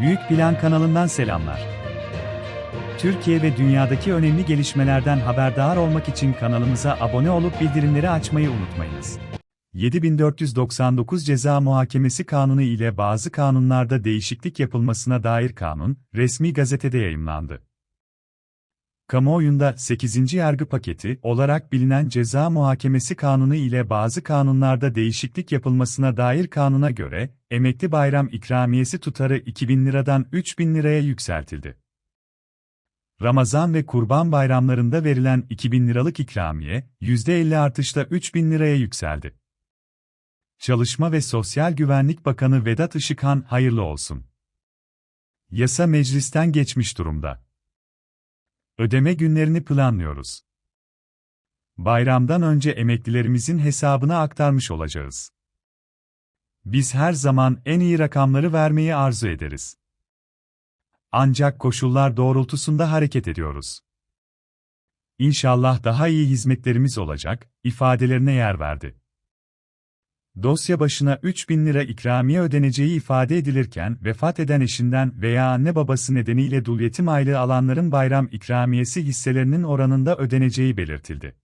Büyük Plan kanalından selamlar. Türkiye ve dünyadaki önemli gelişmelerden haberdar olmak için kanalımıza abone olup bildirimleri açmayı unutmayınız. 7499 Ceza Muhakemesi Kanunu ile bazı kanunlarda değişiklik yapılmasına dair kanun, resmi gazetede yayımlandı. Kamuoyunda 8. yargı paketi olarak bilinen Ceza Muhakemesi Kanunu ile bazı kanunlarda değişiklik yapılmasına dair kanuna göre, emekli bayram ikramiyesi tutarı 2000 liradan 3000 liraya yükseltildi. Ramazan ve Kurban bayramlarında verilen 2000 liralık ikramiye, %50 artışla 3000 liraya yükseldi. Çalışma ve Sosyal Güvenlik Bakanı Vedat Işıkhan hayırlı olsun. Yasa meclisten geçmiş durumda. Ödeme günlerini planlıyoruz. Bayramdan önce emeklilerimizin hesabına aktarmış olacağız. Biz her zaman en iyi rakamları vermeyi arzu ederiz. Ancak koşullar doğrultusunda hareket ediyoruz. İnşallah daha iyi hizmetlerimiz olacak, ifadelerine yer verdi. Dosya başına 3000 lira ikramiye ödeneceği ifade edilirken, vefat eden eşinden veya anne babası nedeniyle dul yetim aylığı alanların bayram ikramiyesi hisselerinin oranında ödeneceği belirtildi.